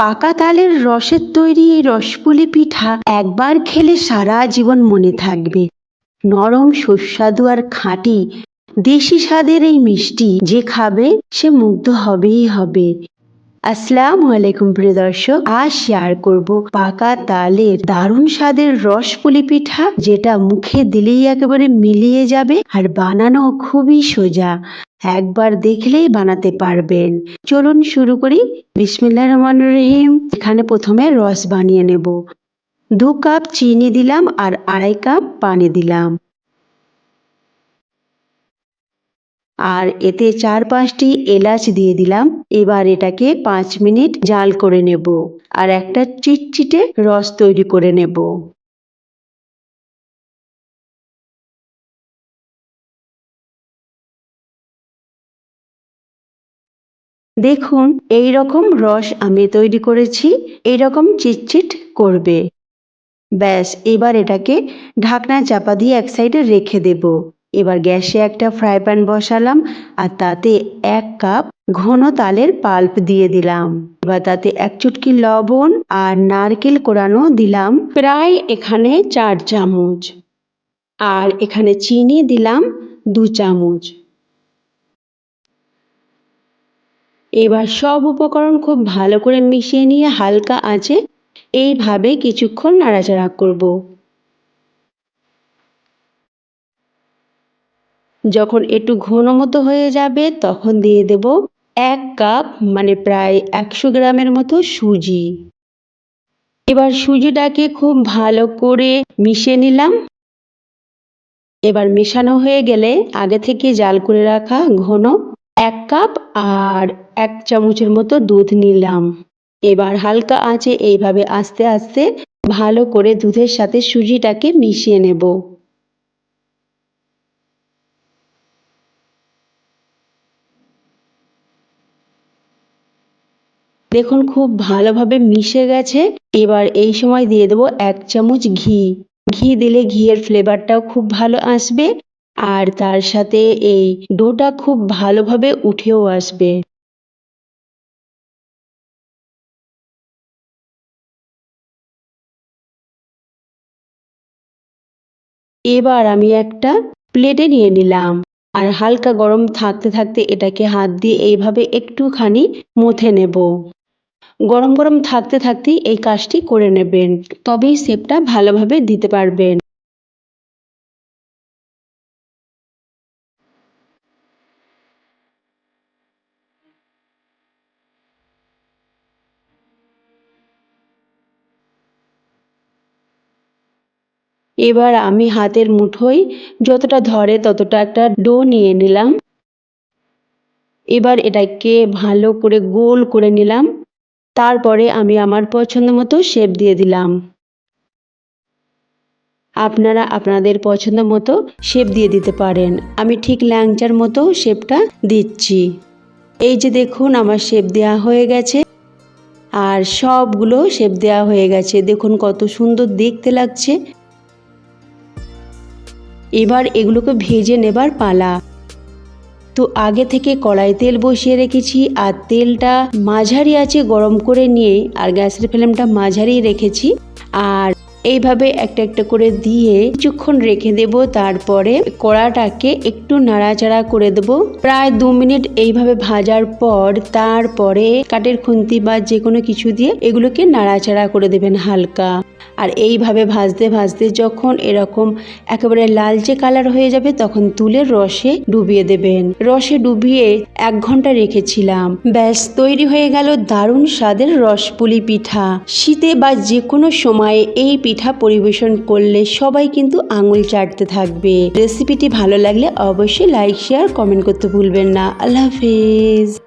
পাকা তালের রসের তৈরি এই রসপুলি পিঠা একবার খেলে সারা জীবন মনে থাকবে। নরম, সুস্বাদু আর খাঁটি, দেশি স্বাদের এই মিষ্টি যে খাবে সে মুগ্ধ হবেই হবে। আসসালামু আলাইকুম প্রিয় দর্শক, আজ শেয়ার করব পাকা তালের দারুণ স্বাদের রসপুলি পিঠা, যেটা মুখে দিলেই একেবারে মিলিয়ে যাবে আর বানানো খুবই সোজা। একবার দেখলেই বানাতে পারবেন। চলুন শুরু করি। বিসমিল্লাহ রহমান রহিম। এখানে প্রথমে রস বানিয়ে নেব। দু কাপ চিনি দিলাম আর আড়াই কাপ পানি দিলাম। আর এতে চার পাঁচটি এলাচ দিয়ে দিলাম। এবার এটাকে পাঁচ মিনিট জাল করে নেব। আর একটা চিটচিটে রস তৈরি করে নেব। দেখুন, এই রকম রস আমি তৈরি করেছি, এই রকম চিটচিট করবে। ব্যাস, এবার এটাকে ঢাকনা চাপা দিয়ে এক সাইডে রেখে দেব। এবার গ্যাসে একটা ফ্রাই প্যান বসালাম, আর তাতে এক কাপ ঘন তালের পাল্প দিয়ে দিলাম। এবার তাতে এক চুটকি লবণ আর নারকেল কোরানো দিলাম, প্রায় এখানে চার চামচ। আর এখানে চিনি দিলাম দু চামচ। এবার সব উপকরণ খুব ভালো করে মিশিয়ে নিয়ে হালকা আঁচে এইভাবে কিছুক্ষণ নাড়াচাড়া করব। যখন একটু ঘন মতো হয়ে যাবে তখন দিয়ে দেব এক কাপ মানে প্রায় একশো গ্রামের মতো সুজি। এবার সুজিটাকে খুব ভালো করে মিশিয়ে নিলাম। এবার মেশানো হয়ে গেলে আগে থেকে জাল করে রাখা ঘন এক কাপ আর এক চামচের মতো দুধ নিলাম। এবার হালকা আঁচে এইভাবে আস্তে আস্তে ভালো করে দুধের সাথে সুজিটাকে মিশিয়ে নেব। দেখুন খুব ভালোভাবে মিশে গেছে। এবার এই সময় দিয়ে দেবো এক চামচ ঘি। ঘি দিলে ঘিয়ের ফ্লেভারটাও খুব ভালো আসবে। আর তার সাথে এই ডোটা খুব ভালোভাবে উঠেও আসবে। এবার আমি একটা প্লেটে নিয়ে নিলাম আর হালকা গরম থাকতে থাকতে এটাকে হাত দিয়ে এইভাবে একটুখানি মুথে নেব। গরম গরম থাকতে থাকতেই এই কাজটি করে নেবেন, তবেই শেপটা ভালোভাবে দিতে পারবেন। এবার আমি হাতের মুঠোয় যতটা ধরে ততটা একটা ডো নিয়ে নিলাম। এবার এটাকে ভালো করে গোল করে নিলাম। তারপরে আমি আমার পছন্দ মতো শেপ দিয়ে দিলাম। আপনারা আপনাদের পছন্দ মতো শেপ দিয়ে দিতে পারেন। আমি ঠিক ল্যাংচার মতো শেপটা দিচ্ছি। এই যে দেখুন আমার শেপ দেওয়া হয়ে গেছে। আর সবগুলো শেপ দেওয়া হয়ে গেছে। দেখুন কত সুন্দর দেখতে লাগছে। এবার এগুলোকে ভেজে নেবার পালা। তো আগে থেকে কড়াই তেল বসিয়ে রেখেছি আর তেলটা মাঝারি আছে গরম করে নিয়ে আর গ্যাসের ফ্লেমটা মাঝারি রেখেছি। আর এইভাবে একটা একটা করে দিয়ে কিছুক্ষণ রেখে দেব, তারপরে কড়াটাকে একটু নাড়াচাড়া করে দেব। প্রায় দু মিনিট এইভাবে ভাজার পর তারপরে কাঠের খুন্তি বা যে কোনো কিছু দিয়ে এগুলোকে নাড়াচাড়া করে দেবেন হালকা। আর এইভাবে ভাজতে ভাজতে যখন এরকম একেবারে লালচে কালার হয়ে যাবে, তখন তুলে রসে ডুবিয়ে দেবেন। রসে ডুবিয়ে এক ঘণ্টা রেখেছিলাম। ব্যাস, তৈরি হয়ে গেল দারুণ স্বাদের রসপুলি পিঠা। শীতে বা যে কোনো সময়ে এই পিঠা পরিবেশন করলে সবাই কিন্তু আঙুল চাটতে থাকবে। রেসিপিটি ভালো লাগলে অবশ্যই লাইক শেয়ার কমেন্ট করতে ভুলবেন না। আল্লাহ হাফিজ।